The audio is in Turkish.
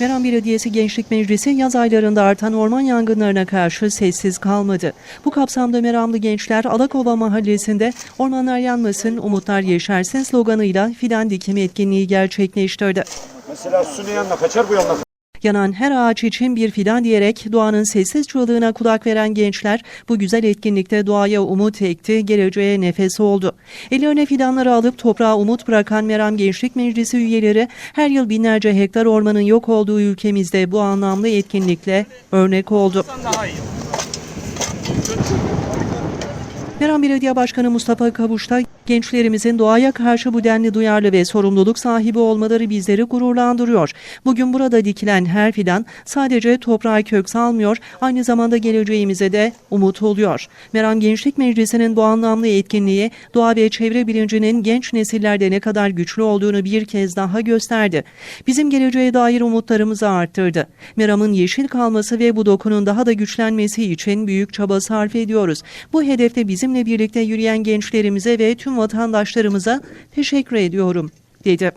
Meram Belediyesi Gençlik Meclisi yaz aylarında artan orman yangınlarına karşı sessiz kalmadı. Bu kapsamda Meramlı gençler Alakova Mahallesi'nde ormanlar yanmasın, umutlar yeşersin sloganıyla fidan dikimi etkinliği gerçekleştirdi. Mesela su yanına kaçar bu yanına Yanan her ağaç için bir fidan diyerek doğanın sessiz çığlığına kulak veren gençler bu güzel etkinlikte doğaya umut ekti, geleceğe nefes oldu. Ellerine fidanları alıp toprağa umut bırakan Meram Gençlik Meclisi üyeleri her yıl binlerce hektar ormanın yok olduğu ülkemizde bu anlamlı etkinlikle örnek oldu. Meram Belediye Başkanı Mustafa Kavuş da gençlerimizin doğaya karşı bu denli duyarlı ve sorumluluk sahibi olmaları bizleri gururlandırıyor. Bugün burada dikilen her fidan sadece toprağa kök salmıyor, aynı zamanda geleceğimize de umut oluyor. Meram Gençlik Meclisi'nin bu anlamlı etkinliği doğa ve çevre bilincinin genç nesillerde ne kadar güçlü olduğunu bir kez daha gösterdi. Bizim geleceğe dair umutlarımızı arttırdı. Meram'ın yeşil kalması ve bu dokunun daha da güçlenmesi için büyük çaba sarf ediyoruz. Bu hedefte bizimle birlikte yürüyen gençlerimize ve tüm vatandaşlarımıza teşekkür ediyorum, dedi.